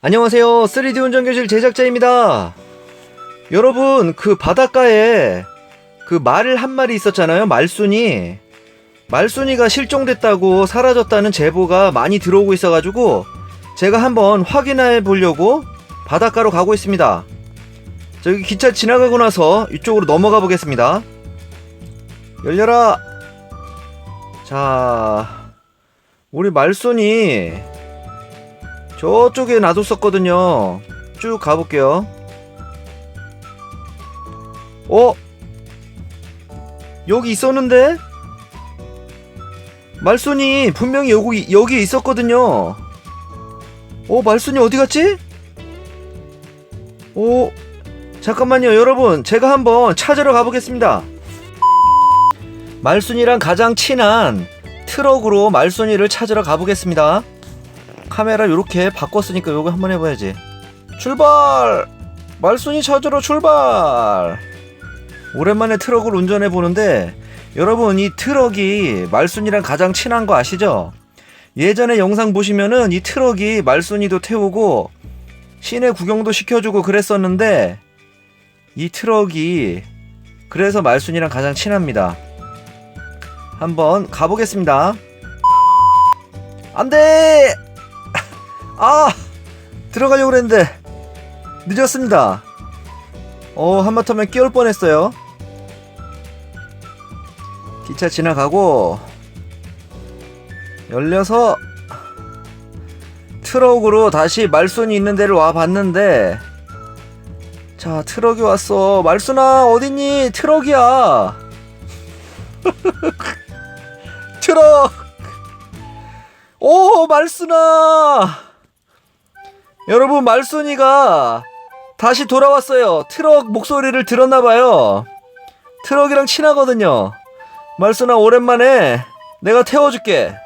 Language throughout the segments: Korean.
안녕하세요. 3D 운전교실 제작자입니다. 여러분, 그 바닷가에 그 말 한 마리 있었잖아요. 말순이. 말순이가 실종됐다고 사라졌다는 제보가 많이 들어오고 있어가지고 제가 한번 확인해 보려고 바닷가로 가고 있습니다. 저기 기차 지나가고 나서 이쪽으로 넘어가 보겠습니다. 열려라. 자, 우리 말순이 저쪽에 놔뒀었거든요. 쭉 가볼게요. 어? 여기 있었는데? 말순이 분명히 여기, 여기 있었거든요. 어, 말순이 어디 갔지? 오, 잠깐만요, 여러분. 제가 한번 찾으러 가보겠습니다. 말순이랑 가장 친한 트럭으로 말순이를 찾으러 가보겠습니다. 카메라 이렇게 바꿨으니까 요거 한번 해봐야지. 출발! 말순이 찾으러 출발! 오랜만에 트럭을 운전해 보는데 여러분 이 트럭이 말순이랑 가장 친한 거 아시죠? 예전에 영상 보시면은 이 트럭이 말순이도 태우고 시내 구경도 시켜주고 그랬었는데 이 트럭이 그래서 말순이랑 가장 친합니다. 한번 가보겠습니다. 안 돼! 아! 들어가려고 그랬는데 늦었습니다. 어, 한마터면 끼울 뻔했어요. 기차 지나가고 열려서 트럭으로 다시 말순이 있는 데를 와 봤는데 자, 트럭이 왔어. 말순아, 어딨니? 트럭이야. 트럭! 오, 말순아! 여러분 말순이가 다시 돌아왔어요. 트럭 목소리를 들었나봐요. 트럭이랑 친하거든요. 말순아 오랜만에 내가 태워줄게.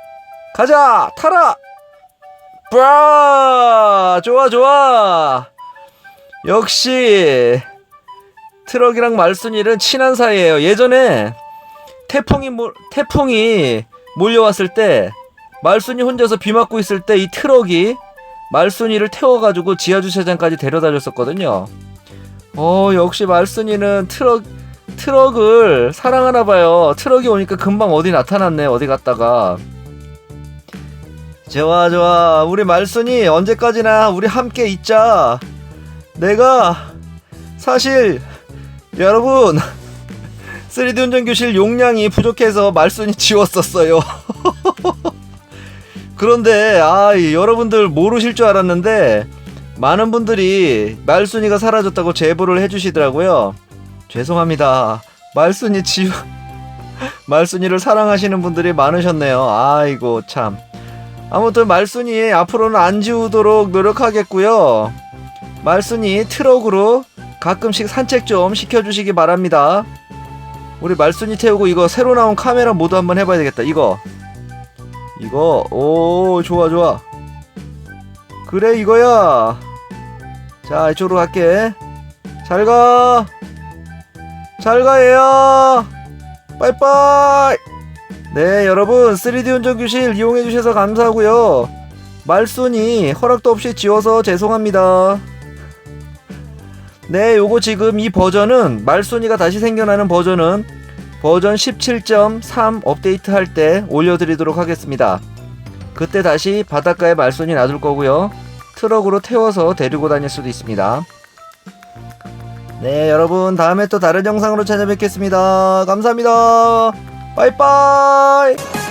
가자 타라. 브라 좋아 좋아. 역시 트럭이랑 말순이는 친한 사이예요. 예전에 태풍이 몰 태풍이 몰려왔을 때 말순이 혼자서 비 맞고 있을 때 이 트럭이 말순이를 태워가지고 지하 주차장까지 데려다 줬었거든요. 어 역시 말순이는 트럭 트럭을 사랑하나 봐요. 트럭이 오니까 금방 어디 나타났네. 어디 갔다가. 좋아 좋아. 우리 말순이 언제까지나 우리 함께 있자. 내가 사실 여러분 3D 운전 교실 용량이 부족해서 말순이 지웠었어요. 그런데 아이 여러분들 모르실 줄 알았는데 많은 분들이 말순이가 사라졌다고 제보를 해주시더라고요. 죄송합니다. 말순이 지 말순이를 사랑하시는 분들이 많으셨네요. 아이고 참. 아무튼 말순이 앞으로는 안 지우도록 노력하겠고요. 말순이 트럭으로 가끔씩 산책 좀 시켜주시기 바랍니다. 우리 말순이 태우고 이거 새로 나온 카메라 모드 한번 해봐야 되겠다. 이거. 이거. 오 좋아 좋아. 그래 이거야. 자 이쪽으로 갈게. 잘가. 잘가 얘야. 빠이빠이. 네 여러분. 3D 운전교실 이용해주셔서 감사하고요. 말순이 허락도 없이 지워서 죄송합니다 네 요거 지금 이 버전은 말순이가 다시 생겨나는 버전은 버전 17.3 업데이트 할 때 올려드리도록 하겠습니다. 그때 다시 바닷가에 말순이 놔둘 거고요. 트럭으로 태워서 데리고 다닐 수도 있습니다. 네, 여러분 다음에 또 다른 영상으로 찾아뵙겠습니다. 감사합니다. 빠이빠이.